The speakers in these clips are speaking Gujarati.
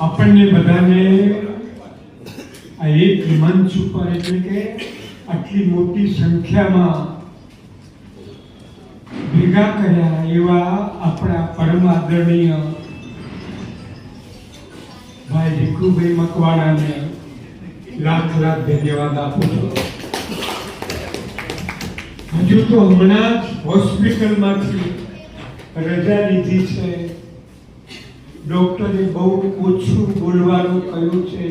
આપણને બધાને આ એક મંચ ઉપર એટલે કે આટલી મોટી સંખ્યામાં ભેગા કર્યા એવા આપણા પરમ આદરણીય ભાઈ ભીખુભાઈ મકવાણાને લાખ લાખ ધન્યવાદ આપું છું. હજુ તો હમણાં જ હોસ્પિટલમાંથી રજા લીધી છે. ડોક્ટરે બહુ ઓછું બોલવાનું કહ્યું છે.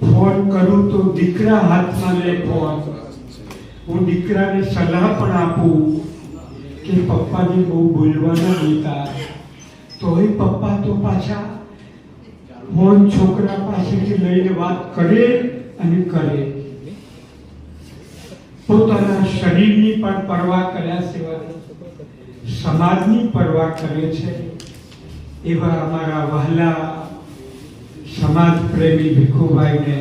ફોન કરું તો દીકરા હાથમાં લે ફોન. હું દીકરાને સલાહ પણ આપું કે પપ્પાને બહુ બોલવાના દેતા તોય પપ્પા તો પાછા ફોન છોકરા પાસેથી લઈને વાત કરે અને કરે. પોતાના શરીરની પણ પરવા કર્યા સિવાય સમાજની પરવા કરે છે. એવા અમારા વહાલા સમાજ પ્રેમી ભીખુભાઈને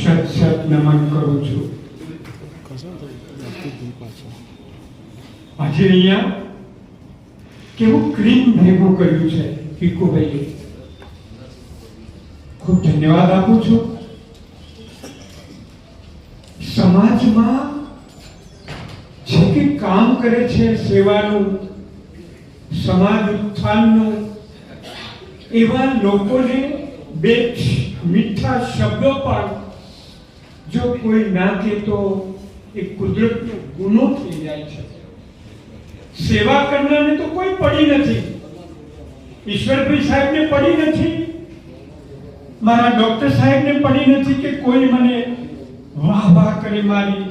સત સત નમન કરું છું. આજે અહીંયા કેવું ક્રીમ ભેગું કર્યું છે ભીખુભાઈએ. ખૂબ ધન્યવાદ આપું છું. સમાજમાં જે કે કામ કરે છે સેવાનું, સમાજ ઉત્થાનનું એવા લોકોને બે મીઠા શબ્દો પણ જો કોઈ ના કે તો એ કુદરતનો ગુનો થઈ જાય છે. સેવા કરનારને તો કોઈ પડી નથી. ઈશ્વરભાઈ સાહેબને પડી નથી. મારા ડોક્ટર સાહેબને પડી નથી કે કોઈ મને વાહ વાહ કરી મારી,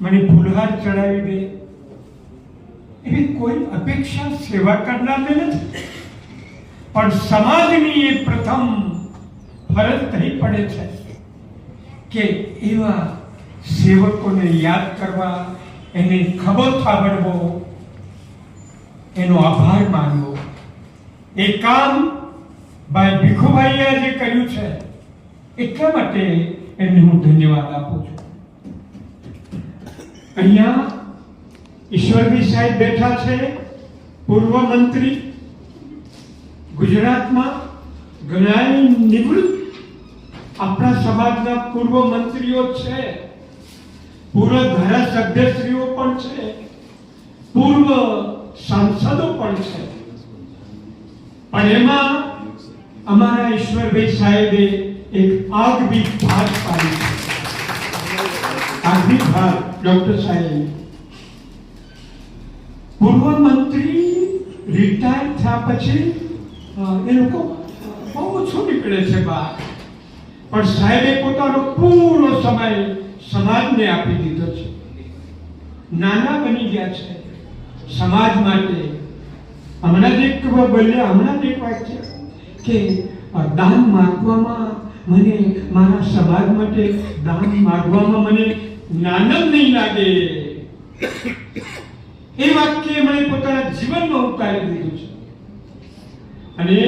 મને ફૂલહાર ચડાવી દે. એવી કોઈ અપેક્ષા સેવા કરનારને નથી. પણ સમાજની એ પ્રથમ ફરજ થઈ પડે છે કે એવા સેવકોને યાદ કરવા, એને ખબર થાબડવો, એનો આભાર માનવો. એ કામ ભાઈ ભીખુભાઈએ જે કર્યું છે. એટલા માટે એમને હું ધન્યવાદ આપું છું. અહીંયા ઈશ્વરભાઈ સાહેબ બેઠા છે, પૂર્વ મંત્રી ગુજરાતમાં ઘણા નિવૃત્ત આપણા સમાજના પૂર્વ મંત્રીઓ છે. પૂર્વ ધારાસભ્યશ્રીઓ પણ છે. પૂર્વ સાંસદો પણ છે. પણ એમાં અમારા ઈશ્વરભાઈ સાહેબે એક આગવી ભાગ પાડી છે. આગવી ભાગ ડોક્ટર સાહેબ. પૂર્વ મંત્રી રિટાયર થયા પછી એ લોકો બહુ ઓછું નીકળે છે બહાર. પણ સાહેબે પોતાનો પૂરો સમય સમાજને આપી દીધો છે. નાના બની ગયા છે. સમાજ માટે હમણાં જ એક બોલ્યા હમણાં જ એક વાત કે દાન માગવામાં મને મારા સમાજ માટે દાન માગવામાં મને નાનમ નહીં લાગે. એ વાક્ય મને પોતાના જીવનમાં ઉતારી દીધું છે. અને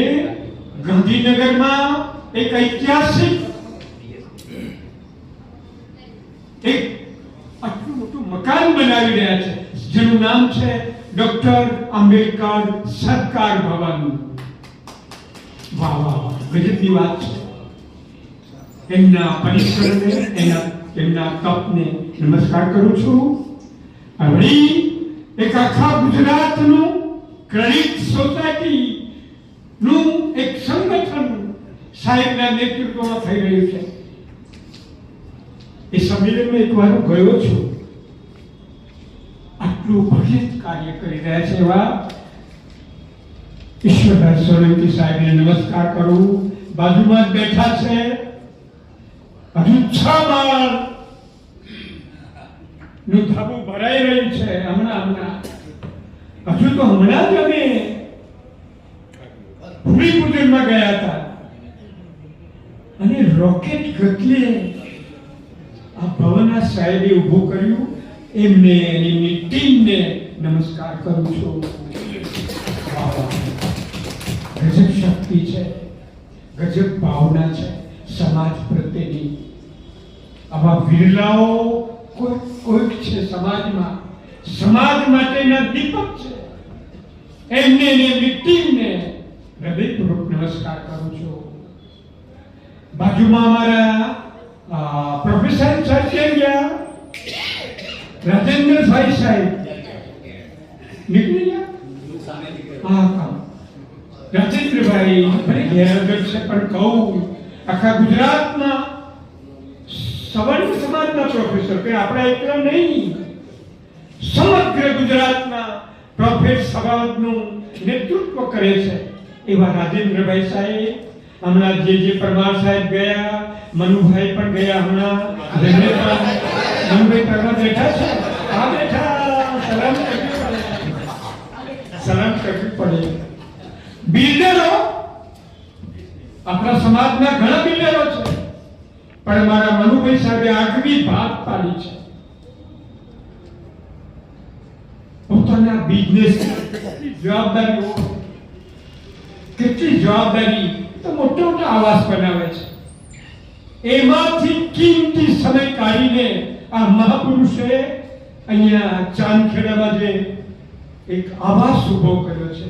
ગાંધીનગરમાં એક ઐતિહાસિક એક આટલું મોટું મકાન બનાવી રહ્યા છે, જેનું નામ છે ડોક્ટર આંબેડકર સરકાર ભવન. વાહ વાહ ગજબની વાત છે. એમના પરિશ્રમને, એના, એમના તપને નમસ્કાર કરું છું. વળી એક આખા ગુજરાતનું ક્રેડિટ સોસાયટી નું એક સંગઠન સાહેબના નેતૃત્વમાં થઈ રહ્યું છે. એ સંમેલનમાં એક વાર હું ગયો છું. આટલું ભગીરથ કાર્ય કરી રહ્યા છે એવા ઈશ્વરભાઈ સોલંકી સાહેબને નમસ્કાર કરું. બાજુમાં જ બેઠા છે હજુ છ માળનું ધાબુ ભરાઈ રહ્યું છે. હમણાં હમણાં. હજુ તો હમણાં જ અમે ભૂમિપૂજનમાં ગયા હતા. અને રોકેટ ગતિએ આ ભવના સાહેબે ઊભું કર્યું. એમને એની ટીમને નમસ્કાર કરું છું. ગજબ શક્તિ છે. ગજબ ભાવના છે. સમાજ પ્રત્યેની. આવા વિરલાઓ કોઈક કોઈક છે સમાજમાં. સમાજ માટેના દીપક છે. એમને એમની ટીમને હૃદયપૂર્વક નમસ્કાર કરું છું. બાજુમાં અમારા પ્રોફેસર સાહેબ કેમ ગયા રાજેન્દ્રભાઈ સાહેબ. નીકળી ગયા હા હા. રાજેન્દ્રભાઈ ફરી ઘેર છે, પણ કહું, આખા ગુજરાતના સવર્ણ સમાજના પ્રોફેસર કે આપણા એકલા નહીં, સમગ્ર ગુજરાતના પ્રોફેસર સમાજનું નેતૃત્વ કરે છે એવા રાજેન્દ્રભાઈ સાહેબ. હમણાં જે જે પરમાર સાહેબ ગયા મનુભાઈ પણ ગયા હમણાં જેમને પણ મનુભાઈ પરમાર બેઠા છે આ બેઠા સલામ કરવી પડે સલામ કરવી પડે બિલ્ડરો આપણા સમાજના ઘણા બિલ્ડરો છે પણ મારા મનુભાઈ સાહેબે આગવી ભાગ પાડી છે પોતાના બિઝનેસ જવાબદારીઓ કેટલી જવાબદારી તો મોટા મોટા આવાસ બનાવે છે. એમાંથી કિંમતી સમય કાઢીને આ મહાપુરુષે અહીંયા ચાંદખેડામાં જે એક આવાસ ઊભો કર્યો છે,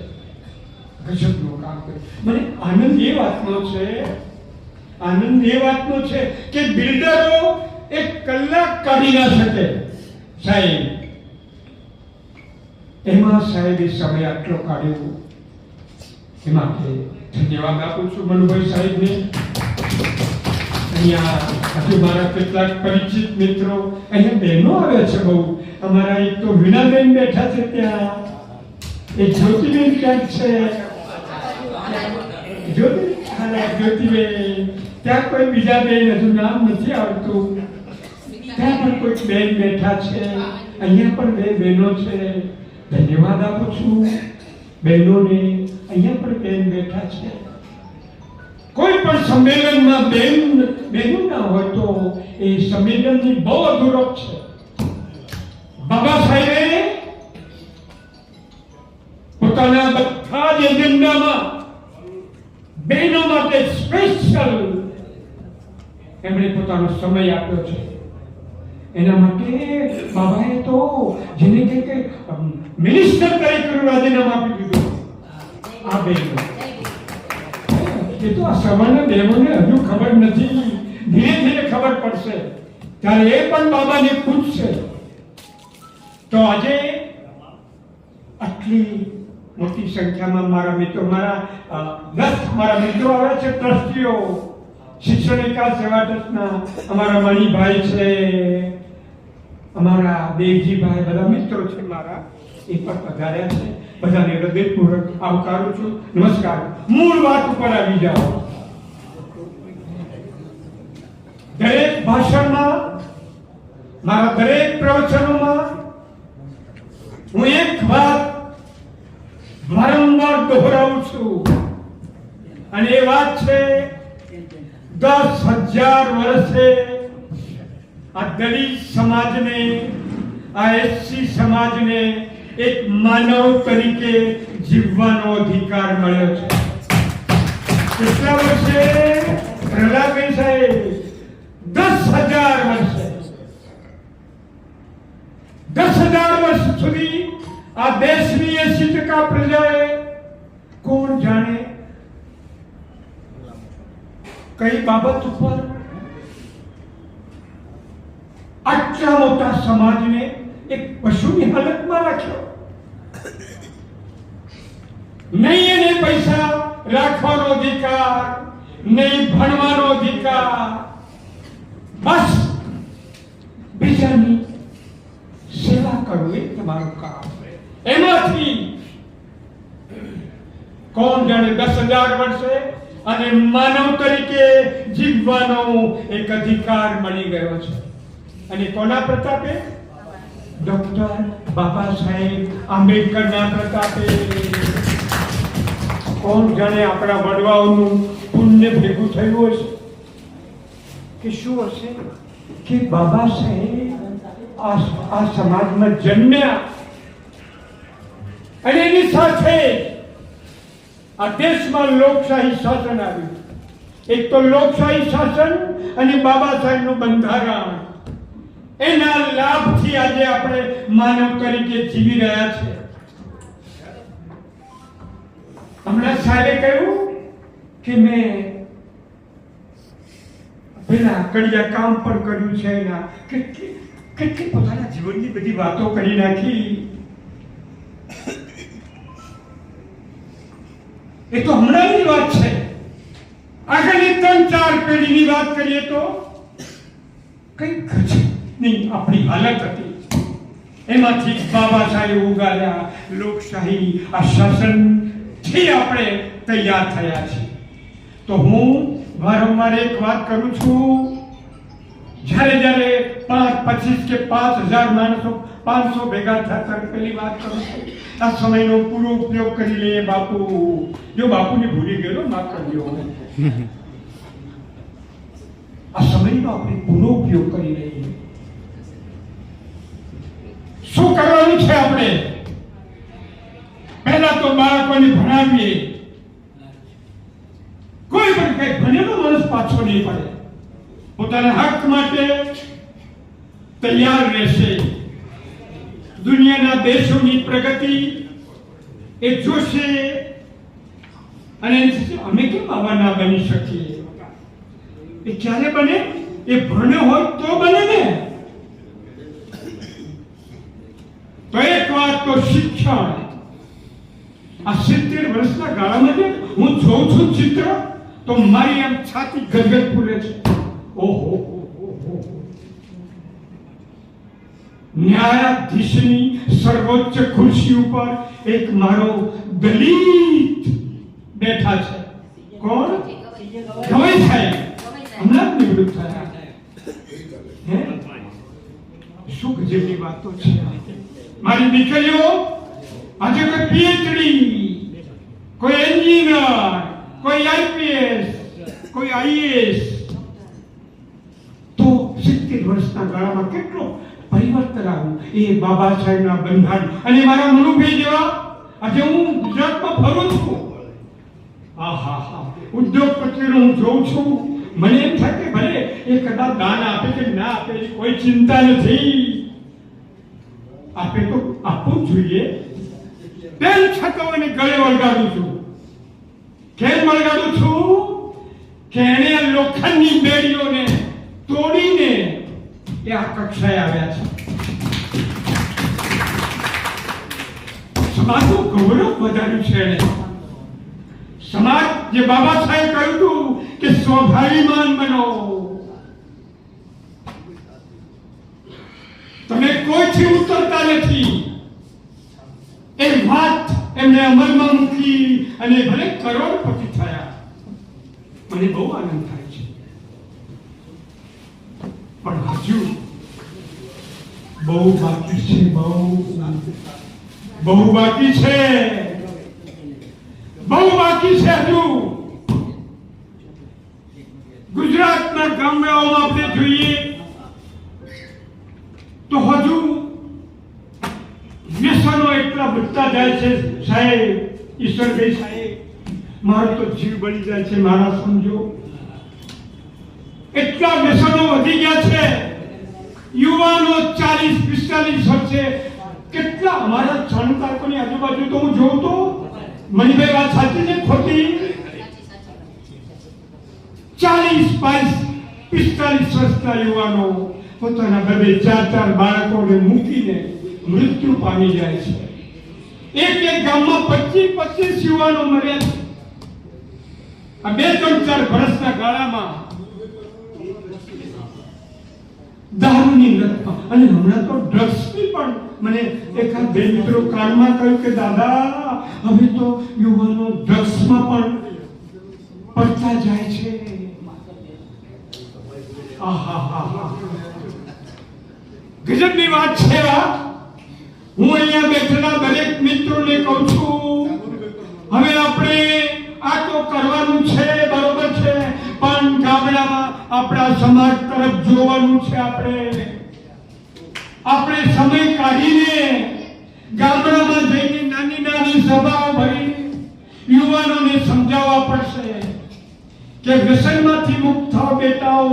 ગજબનું કામ કર્યું. મને આનંદ એ વાતનો છે, આનંદ એ વાતનો છે કે બિલ્ડરો એક કલાક કાઢી ના શકે. સાહેબ, એમાં સાહેબે સમય આટલો કાઢ્યો. એમાં માટે ધન્યવાદ આપું છું મનુભાઈ સાહેબને. અહીંયા હજુ મારા કેટલાક પરિચિત મિત્રો, અહીંયા બહેનો આવે છે બહુ. અમારા એક તો વિનાબેન બેઠા છે ત્યાં. એ જ્યોતિબેન ક્યાંક છે? જ્યોતિ જ્યોતિબેન. ત્યાં કોઈ બીજા બેન હજુ નામ નથી આવતું. ત્યાં પણ કોઈ બેન બેઠા છે. અહીંયા પણ બે બહેનો છે. ધન્યવાદ આપું છું બહેનોને. અહીંયા પણ બેન બેઠા છે. કોઈ પણ સંમેલનમાં બેન બહેનો ના હોય તો એ સંમેલનની બહુ અધૂરો છે. બાબા સાહેબે પોતાના બધા જ એજન્ડામાં બહેનો માટે સ્પેશિયલ એમણે પોતાનો સમય આપ્યો છે. એના માટે બાબાએ તો જેને કે મિનિસ્ટર તરીકે રાજીનામું આપી દીધું આ બહેનો એ તો આ સામાન્ય બહેનોને હજુ ખબર નથી. ધીરે ધીરે ખબર પડશે. ત્યારે એ પણ બાબાને પૂછશે. તો આજે આટલી મોટી સંખ્યામાં મારા મિત્રો, મારા દસ મારા મિત્રો આવે છે, ટ્રસ્ટીઓ. શિક્ષણ વિકાસ સેવા ટ્રસ્ટના અમારા મણિભાઈ છે. અમારા દેવજીભાઈ બધા મિત્રો છે મારા. એ પણ પધાર્યા છે. બધાને હૃદયપૂર્વક આવકારું છું. નમસ્કાર. મૂળ વાત ઉપર આવી જાઓ. દરેક ભાષણમાં, મારા દરેક પ્રવચનોમાં હું એક વાત વારંવાર દોહરાવું છું. અને એ વાત છે, દસ હજાર વર્ષે આ દલિત સમાજને, આ એસસી સમાજને એક માનવ તરીકે જીવવાનો અધિકાર મળ્યો છે. કેટલા વર્ષે? પ્રહલાદભાઈ સાહેબ, દસ હજાર વર્ષે. દસ હજાર વર્ષ સુધી આ દેશની એસી ટકા પ્રજાએ કોણ જાણે? કઈ બાબત ઉપર? આટલા મોટા સમાજને એક પશુની હાલતમાં રાખ્યો. નહીં એને પૈસા રાખવાનો અધિકાર, નહીં ભણવાનો અધિકાર. બસ. બીજાની સેવા કરવું એ તમારું કામ એમાંથી કોણ જાણે દસ હજાર વર્ષે અને માનવ તરીકે જીવવાનો એક અધિકાર મળી ગયો છે. અને કોના પ્રતાપે? ડોક્ટર બાબા સાહેબ આંબેડકરના પ્રતાપે. કોણ જાણે આપણા વડવાઓનું પુણ્ય ભેગું થયું હશે કે શું હશે? કે બાબા સાહેબ આ સમાજમાં જન્મ્યા. અને એની સાથે આ દેશમાં લોકશાહી શાસન આવ્યું. એક તો લોકશાહી શાસન અને બાબા સાહેબનું બંધારણ. એના લાભથી આજે આપણે માનવ તરીકે જીવી રહ્યા છે હમણાં સાહેબે કહ્યું કે મેં પેલા કડિયા કામ પણ કર્યું છે એના. કેટલી કેટલી પોતાના જીવનની બધી વાતો કરી નાખી. એ તો હમણાંની વાત છે. આગળની ત્રણ ચાર પેઢીની વાત કરીએ તો કઈ ગજબની આપણી હાલત હતી. એમાંથી બાબા સાહેબ ઉગાડ્યા, લોકશાહી આ શાસનથી આપણે તૈયાર થયા છીએ. તો હું વારંવાર એક વાત કરું છું. જ્યારે જ્યારે પાંચ પચીસ કે પાંચ હજાર માણસો પાંચસો ભેગા થતા પેલી વાત કરું છું, આ સમયનો પૂરો ઉપયોગ કરી લઈએ બાપુ. જો બાપુને ભૂલી ગયેલો માફ કરજો. આ સમયનો આપણે પૂરો ઉપયોગ કરી લઈએ. શું કરવાનું છે આપણે? બાળકોને ભણાવીએ. કોઈ પણ કઈ ભણેલો માણસ પાછો નહીં પડે. પોતાના હક માટે તૈયાર રહેશે. દુનિયાના દેશોની પ્રગતિ એ જોશે અને અમે કેમ આવા ના બની શકીએ? એ ક્યારે બને? એ ભણ્યો હોય તો બને ને. તો એક વાત તો શિક્ષણ. આ સિત્તેર વર્ષના ગાળામાં જે હું જોઉં છું ચિત્ર, તો મારી આમ છાતી ગદગદ ફૂલે છે. ઓહો. ન્યાયાધીશની સર્વોચ્ચ ખુરશી ઉપર એક મારો દલિત બેઠા છે. કોણ? ગવાઈ સાહેબ. હમણાં જ નિવૃત્ત થયા? શું ગજબની વાતો છે મારી દીકરીઓ આજે કોઈ પીએચડી કોઈ એન્જિનિયર કોઈ આઈપીએસ કોઈ આઈએસ તો સિત્તેર વર્ષના ગાળામાં કેટલો પરિવર્તન આવ્યું? એ બાબા સાહેબના બંધારણ. અને મારા મનુભાઈ જેવા, આજે હું ગુજરાતમાં ફરું છું. આહાહા. ઉદ્યોગપતિનો હું જોઉં છું. મને એમ થાય કે ભલે એ કદાચ દાન આપે કે ના આપે કોઈ ચિંતા નથી. આપે તો આપવું જોઈએ. તેમ છતાં એને ગળે વળગાડું છું. કેમ વળગાડું છું કે એને લોખંડની બેડીઓને તોડીને એ આ કક્ષાએ આવ્યા છે. સમાજનું ગૌરવ વધાર્યું છે એને સમાજ, જે બાબા સાહેબ કહ્યું હતું કે સ્વાભાવિમાન બનો. તમે કોઈથી ઉતરતા નથી. એ વાત એમને અમલમાં મૂકી અને ભલે કરોડપતિ થયા. મને બહુ આનંદ થાય છે. પણ હજુ બહુ બાકી છે, બહુ બહુ બાકી છે. બહુ બાકી છે હજુ. ગુજરાતના ગામડાઓમાં આપણે જોઈએ તો હજુ વ્યસનો એટલા વધતા જાય છે, સાહેબ, ઈશ્વરભાઈ સાહેબ, મારો તો જીવ બળી જાય છે, મારા સમજો. એટલા વ્યસનો વધી ગયા છે, યુવાનો ચાલીસ, પિસ્તાલીસ વર્ષે. કેટલા અમારા જાણકારોની આજુબાજુ તો હું જોઉં તો મણિભાઈ વાત સાચી છે ખોટી? ચાલીસ, બાવીસ, પિસ્તાલીસ વર્ષના યુવાનો પોતાના બબે ચાર ચાર બાળકોને મૂકીને મૃત્યુ પામી જાય છે. એક એક ગામમાં પચીસ પચીસ યુવાનો મર્યા છે. આ બે ત્રણ ચાર વર્ષના ગાળામાં દારૂની લત અને હમણાં તો ડ્રગ્સની પણ મને એકાદ બે મિત્રો કાનમાં કહ્યું કે, દાદા, હવે તો યુવાનો ડ્રગ્સમાં પણ પડતા જાય છે. આહાહાહા. ગજબની વાત છે આ. હું અહીંયા બેઠેલા દરેક મિત્રોને કહું છું, હવે આપણે આ તો કરવાનું છે, બરોબર છે, પણ ગામડામાં આપણા સમાજ તરફ જોવાનું છે આપણે. આપણે સમય કાઢીને ગામડામાં જઈને નાની નાની સભાઓ ભરી યુવાનોને સમજાવવા પડશે કે વ્યસનમાંથી મુક્ત થાઓ બેટાઓ.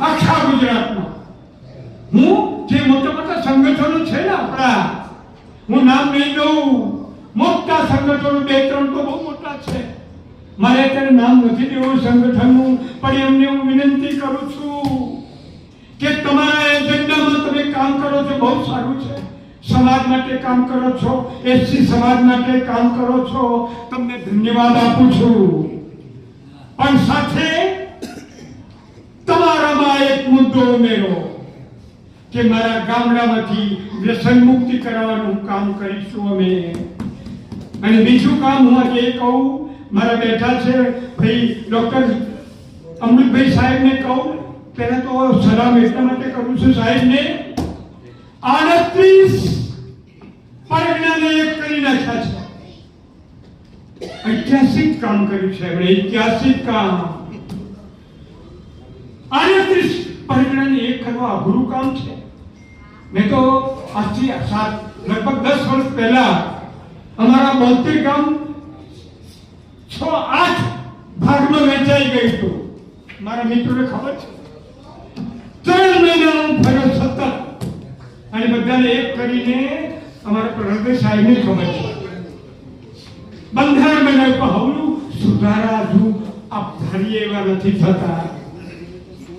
આખા ગુજરાતમાં. હું સંગઠનો છે ને આપણા? હું નામ નહીં દઉં મોટા સંગઠનો, બે, ત્રણ તો બહુ મોટા છે. મારે અત્યારે નામ નથી દેવું સંગઠનનું, પણ એમને હું વિનંતી કરું છું કે તમારા એજન્ડામાં તમે કામ કરો છો, બહુ સારું છે. સમાજ માટે કામ કરો છો એસસી સમાજ માટે કામ કરો છો, તમને ધન્યવાદ આપું છું. પણ સાથે તમારામાં એક મુદ્દો ઉમેરો. કે મારા ગામડામાંથી વ્યસન મુક્તિ કરાવવાનું કામ કરીશું અમે. અને બીજું કામ હું આજે કહું, મારા બેઠા છે, ભાઈ ડોક્ટર અમૃતભાઈ સાહેબને કહું, પહેલાં તો સલામ એટલા માટે કરું છું સાહેબને. આડત્રીસ પરગણાને એક કરી નાખ્યા છે. ઐતિહાસિક કામ કર્યું છે એમણે ઐતિહાસિક કામ. આડત્રીસ પરગણાને એક કરવા અઘરું કામ છે. મેં તો આજથી લગભગ દસ વર્ષ પહેલા અમારા બૌદ્ધિક ગામ છ, આઠ ભાગમાં વેચાઈ ગયું હતું. મારા મિત્રોને ખબર છે? ત્રણ મહિના હું ફર્યો સતત. અને બધાને એક કરીને અમારા પ્રહલાદ સાહેબને ખબર છે. બંધારણ બનાવ્યું પણ હવનું સુધારા હજુ આપ ધારીએ એવા નથી થતા.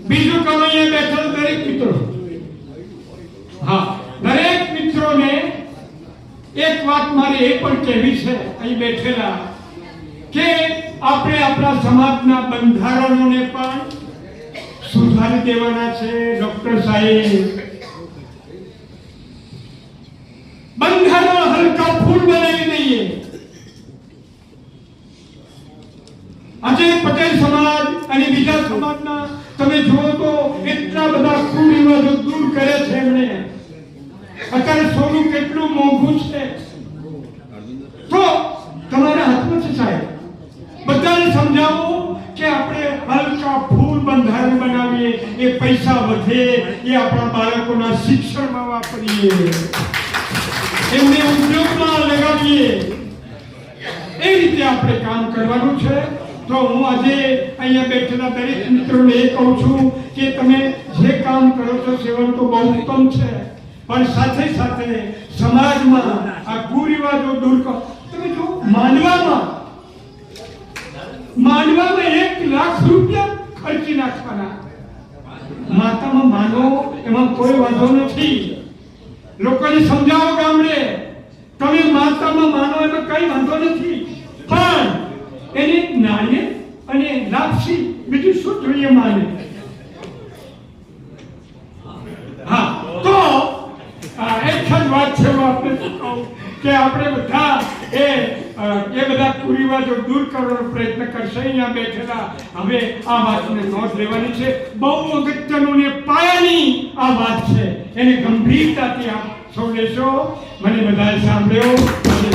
બીજું કમાઈએ બેઠેલ દરેક મિત્રો. એક વાત મારે એ પણ કહેવી છે, અહીં બેઠેલા, કે આપણે આપણા સમાજના બંધારણોને પણ સુધારી દેવાના છે, ડોક્ટર સાહેબ. બંધારણ હલકા ફૂલ બનાવી દઈએ. આજે પટેલ સમાજ અને બીજા સમાજના, તમે જુઓ તો એટલા બધા કુરિવાજો દૂર કરે છે એમણે અત્યારે સોનું કેટલું મોંઘું છે? તો તમારા હાથમાં છે સાહેબ. બધાને સમજાવો કે આપણે હલકા ફૂલ બંધારણ બનાવીએ, એ પૈસા વધે, એ આપણા બાળકોના શિક્ષણમાં વાપરીએ. એમને ઉદ્યોગમાં લગાવીએ. એ રીતે આપણે કામ કરવાનું છે. તો હું આજે અહીંયા બેઠેલા દરેક મિત્રોને એ કહું છું કે તમે જે કામ કરો છો સેવન તો બહુ ઉત્તમ છે. પણ સાથે સાથે સમાજમાં આ કુરિવાજો દૂર કરો. તમે જો માનવામાં માનવામાં એક લાખ રૂપિયા ખર્ચી નાખવાના. માતામાં માનો, એમાં કોઈ વાંધો નથી. લોકોને સમજાવો ગામડે. તમે માતામાં માનો એમાં કઈ વાંધો નથી. પણ એને નાણે અને લાપસી બીજું શું જોઈએ માને હા તો આ એક જ વાત છે કે આપણે બધા એ એ બધા કુરિવાજો દૂર કરવાનો પ્રયત્ન કરશે. અહીંયા બેઠેલા હવે આ વાતને નોંધ લેવાની છે. બહુ અગત્યનું ને પાયાની આ વાત છે. એને ગંભીરતાથી આપ સૌ લેશો. મને બધાએ સાંભળ્યો. અને